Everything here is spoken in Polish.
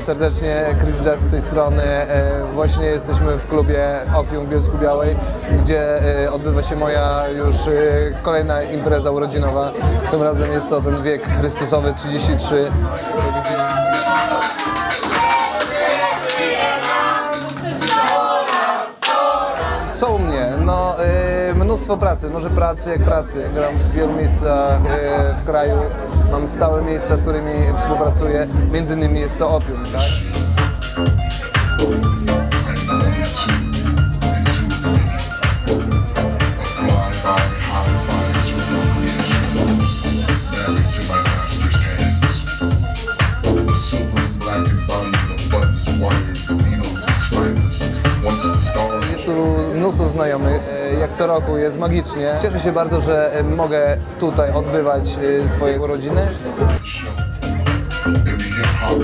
serdecznie, Chris Jack z tej strony. E, Właśnie jesteśmy w klubie Opium w Bielsku Białej, gdzie e, odbywa się moja już e, kolejna impreza urodzinowa. Tym razem jest to ten wiek Chrystusowy 33. Co u mnie? No mnóstwo pracy, może pracy jak pracy. Gram w wielu miejscach e, w kraju, mam stałe miejsca, z którymi współpracuję. Między innymi jest to Opium, tak? Jest tu mnóstwo znajomych, jak co roku jest magicznie. Cieszę się bardzo, że e, mogę tutaj odbywać e, swoje urodziny. Every hip hop